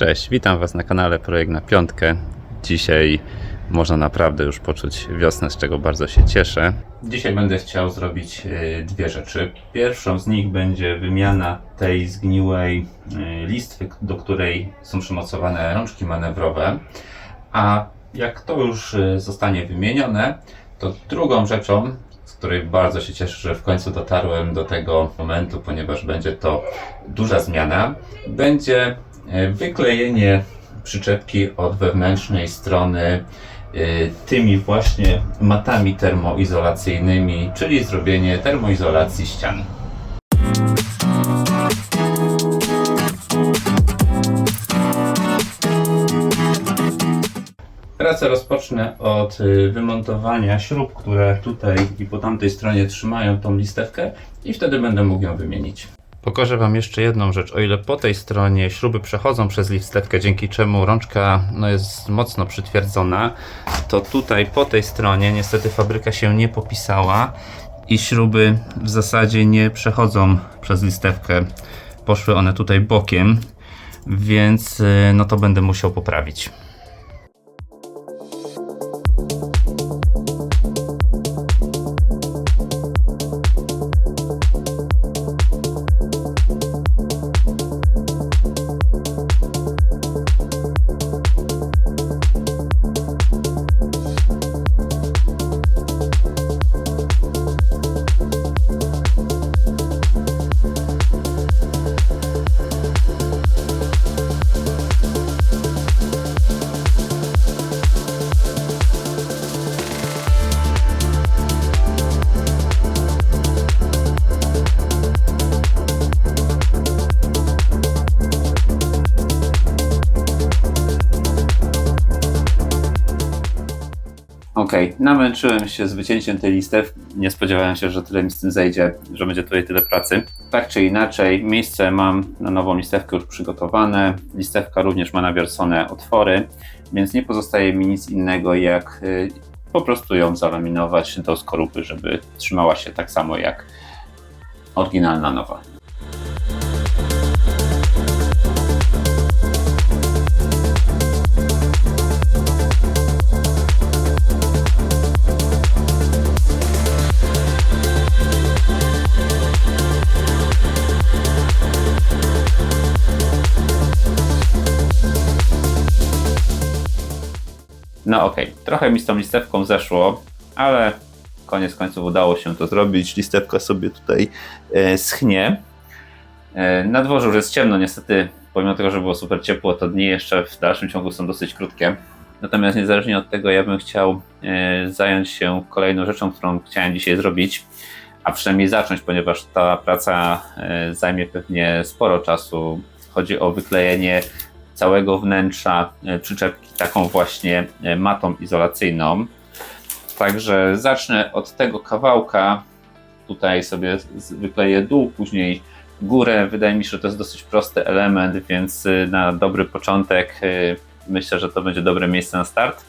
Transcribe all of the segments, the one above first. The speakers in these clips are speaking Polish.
Cześć, witam Was na kanale Projekt na Piątkę. Dzisiaj można naprawdę już poczuć wiosnę, z czego bardzo się cieszę. Dzisiaj będę chciał zrobić e, dwie rzeczy. Pierwszą z nich będzie wymiana tej zgniłej e, listwy, do której są przymocowane rączki manewrowe. A jak to już e, zostanie wymienione, to drugą rzeczą, z której bardzo się cieszę, że w końcu dotarłem do tego momentu, ponieważ będzie to duża zmiana, będzie wyklejenie przyczepki od wewnętrznej strony e, tymi właśnie matami termoizolacyjnymi, czyli zrobienie termoizolacji ścian. Pracę rozpocznę od y, wymontowania śrub, które tutaj i po tamtej stronie trzymają tą listewkę i wtedy będę mógł ją wymienić. Pokażę Wam jeszcze jedną rzecz. O ile po tej stronie śruby przechodzą przez listewkę, dzięki czemu rączka no, jest mocno przytwierdzona, to tutaj po tej stronie niestety fabryka się nie popisała i śruby w zasadzie nie przechodzą przez listewkę. Poszły one tutaj bokiem, więc y, no to będę musiał poprawić. Namęczyłem się z wycięciem tej listew. Nie spodziewałem się, że tyle mi z tym zejdzie, że będzie tutaj tyle pracy. Tak czy inaczej, miejsce mam na nową listewkę już przygotowane. Listewka również ma nawiercone otwory, więc nie pozostaje mi nic innego jak y, po prostu ją zalaminować do skorupy, żeby trzymała się tak samo jak oryginalna nowa. No okej, trochę mi z tą listewką zeszło, ale koniec końców udało się to zrobić. Listewka sobie tutaj e, schnie. E, na dworzu już jest ciemno, niestety, pomimo tego, że było super ciepło, to dni jeszcze w dalszym ciągu są dosyć krótkie. Natomiast niezależnie od tego, ja bym chciał e, zająć się kolejną rzeczą, którą chciałem dzisiaj zrobić, a przynajmniej zacząć, ponieważ ta praca zajmie pewnie sporo czasu. Chodzi o wyklejenie całego wnętrza e, przyczepki taką właśnie e, matą izolacyjną. Także zacznę od tego kawałka. Tutaj sobie wykleję dół, później górę. Wydaje mi się, że to jest dosyć prosty element, więc y, na dobry początek myślę, że to będzie dobre miejsce na start.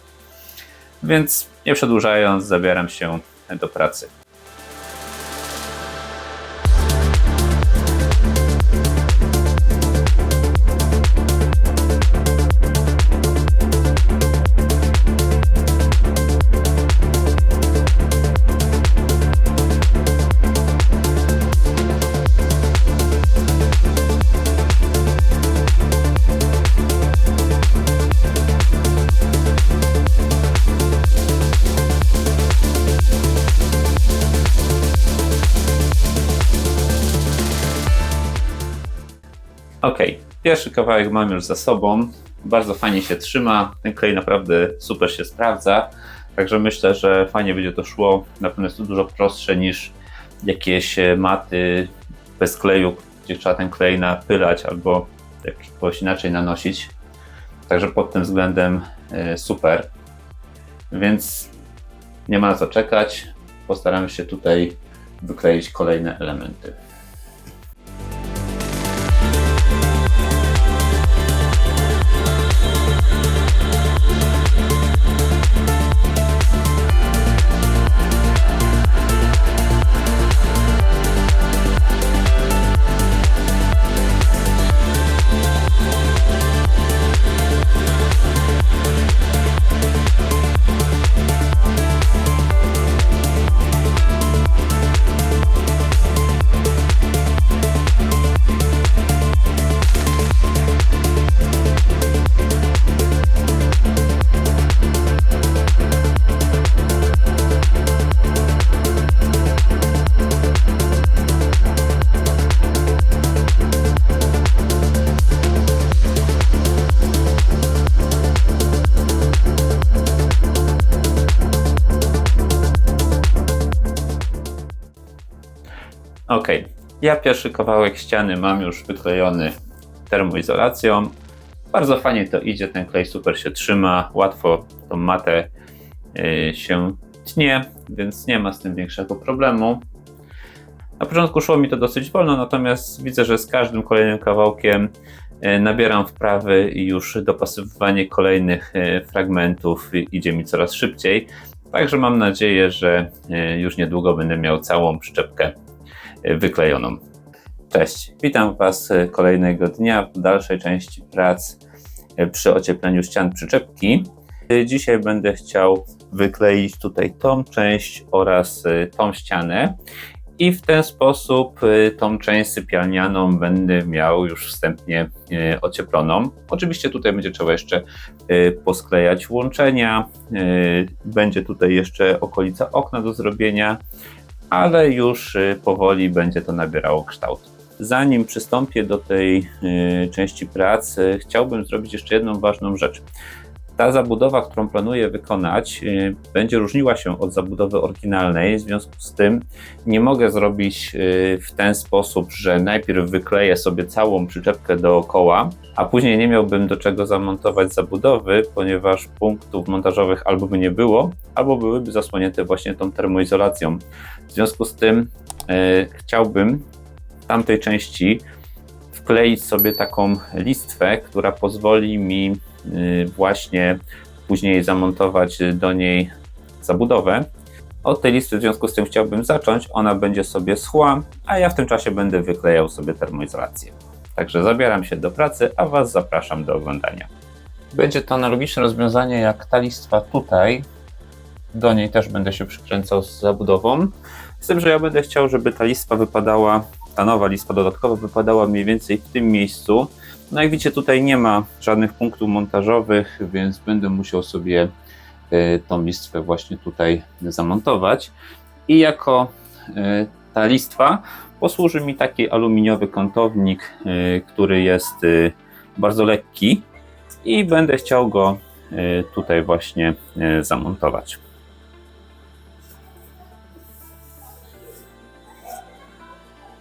Więc nie przedłużając, zabieram się do pracy. Pierwszy kawałek mam już za sobą. Bardzo fajnie się trzyma. Ten klej naprawdę super się sprawdza. Także myślę, że fajnie będzie to szło. Na pewno jest to dużo prostsze niż jakieś e, maty bez kleju, gdzie trzeba ten klej napylać albo jakoś inaczej nanosić. Także pod tym względem e, super. Więc nie ma na co czekać. Postaramy się tutaj wykleić kolejne elementy. Ja pierwszy kawałek ściany mam już wyklejony termoizolacją. Bardzo fajnie to idzie, ten klej super się trzyma, łatwo tą matę y, się tnie, więc nie ma z tym większego problemu. Na początku szło mi to dosyć wolno, natomiast widzę, że z każdym kolejnym kawałkiem y, nabieram wprawy i już dopasowywanie kolejnych y, fragmentów idzie mi coraz szybciej. Także mam nadzieję, że już niedługo będę miał całą przyczepkę wyklejoną. Cześć, witam Was kolejnego dnia w dalszej części prac przy ociepleniu ścian przyczepki. Dzisiaj będę chciał wykleić tutaj tą część oraz y, tą ścianę i w ten sposób y, tą część sypialnianą będę miał już wstępnie y, ocieploną. Oczywiście tutaj będzie trzeba jeszcze posklejać łączenia, będzie tutaj jeszcze okolica okna do zrobienia, ale już y, powoli będzie to nabierało kształt. Zanim przystąpię do tej y, części pracy, chciałbym zrobić jeszcze jedną ważną rzecz. Ta zabudowa, którą planuję wykonać, y, będzie różniła się od zabudowy oryginalnej. W związku z tym nie mogę zrobić y, w ten sposób, że najpierw wykleję sobie całą przyczepkę dookoła, a później nie miałbym do czego zamontować zabudowy, ponieważ punktów montażowych albo by nie było, albo byłyby zasłonięte właśnie tą termoizolacją. W związku z tym y, chciałbym w tamtej części wkleić sobie taką listwę, która pozwoli mi właśnie później zamontować do niej zabudowę. Od tej listy w związku z tym chciałbym zacząć, ona będzie sobie schła, a ja w tym czasie będę wyklejał sobie termoizolację. Także zabieram się do pracy, a Was zapraszam do oglądania. Będzie to analogiczne rozwiązanie jak ta listwa tutaj. Do niej też będę się przykręcał z zabudową. Z tym, że ja będę chciał, żeby ta listwa wypadała, ta nowa listwa dodatkowa wypadała mniej więcej w tym miejscu. No jak widzicie, tutaj nie ma żadnych punktów montażowych, więc będę musiał sobie y, tą listwę właśnie tutaj zamontować. I jako y, ta listwa posłuży mi taki aluminiowy kątownik, y, który jest bardzo lekki i będę chciał go tutaj właśnie zamontować.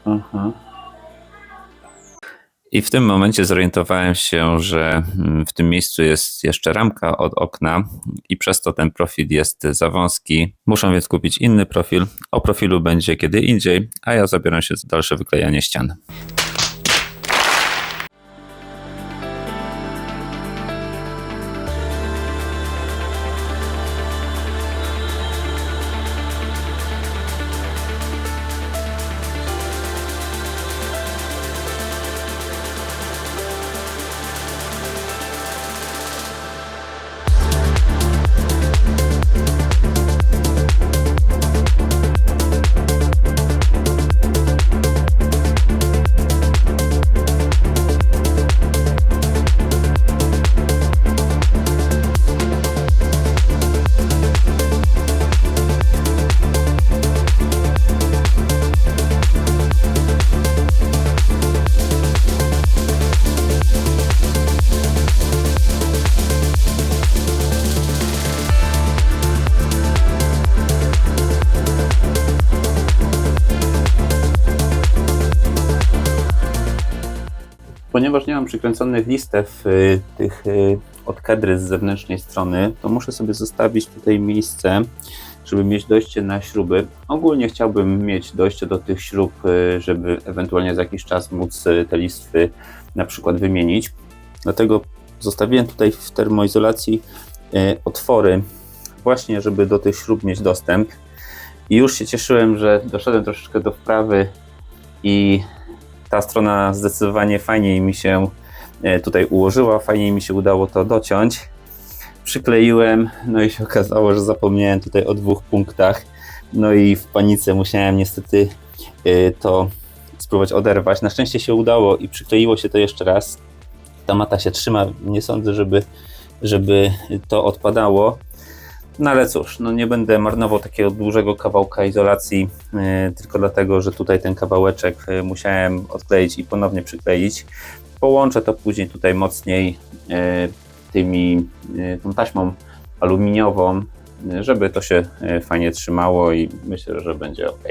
Aha. I w tym momencie zorientowałem się, że mm, w tym miejscu jest jeszcze ramka od okna i przez to ten profil jest za wąski. Muszę więc kupić inny profil. O profilu będzie kiedy indziej, a ja zabieram się za dalsze wyklejanie ścian. Nie mam przykręconych listew y, tych y, od kedry z zewnętrznej strony, to muszę sobie zostawić tutaj miejsce, żeby mieć dojście na śruby. Ogólnie chciałbym mieć dojście do tych śrub, y, żeby ewentualnie za jakiś czas móc te listwy na przykład wymienić. Dlatego zostawiłem tutaj w termoizolacji otwory, właśnie żeby do tych śrub mieć dostęp. I już się cieszyłem, że doszedłem troszeczkę do wprawy i ta strona zdecydowanie fajniej mi się tutaj ułożyła, fajniej mi się udało to dociąć. Przykleiłem, no i się okazało, że zapomniałem tutaj o dwóch punktach. No i w panice musiałem niestety e, to spróbować oderwać. Na szczęście się udało i przykleiło się to jeszcze raz. Ta mata się trzyma, nie sądzę, żeby, żeby to odpadało. No ale cóż, no nie będę marnował takiego dużego kawałka izolacji, e, tylko dlatego, że tutaj ten kawałeczek e, musiałem odkleić i ponownie przykleić. Połączę to później tutaj mocniej e, tymi, e, tą taśmą aluminiową, e, żeby to się fajnie trzymało i myślę, że będzie ok.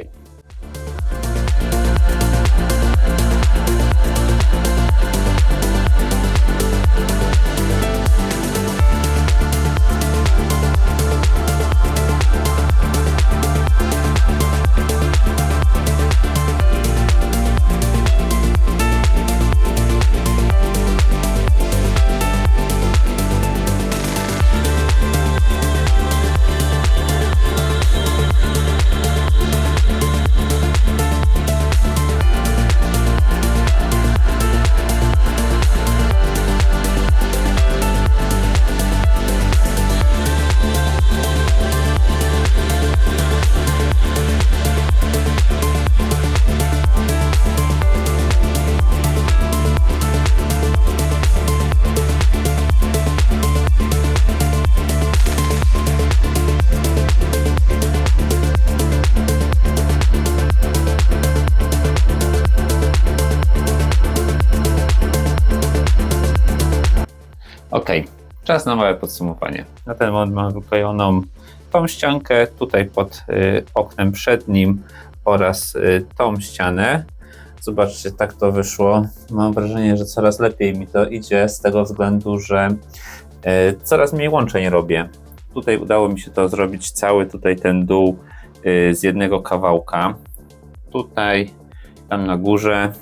Czas na małe podsumowanie. Na ten moment mamy wyklejoną tą ściankę tutaj pod y, oknem przednim oraz y, tą ścianę. Zobaczcie, tak to wyszło. Mam wrażenie, że coraz lepiej mi to idzie z tego względu, że y, coraz mniej łączeń robię. Tutaj udało mi się to zrobić cały tutaj ten dół y, z jednego kawałka. Tutaj, tam na górze.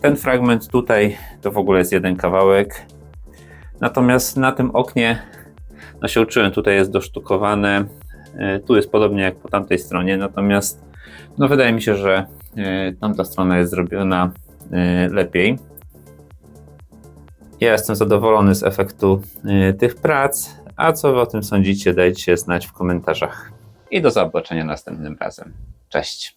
Ten fragment tutaj to w ogóle jest jeden kawałek. Natomiast na tym oknie, no się uczyłem, tutaj jest dosztukowane. y, Tu jest podobnie jak po tamtej stronie, natomiast no wydaje mi się, że y, tamta strona jest zrobiona y, lepiej. Ja jestem zadowolony z efektu tych prac, a co wy o tym sądzicie, dajcie znać w komentarzach. I do zobaczenia następnym razem. Cześć!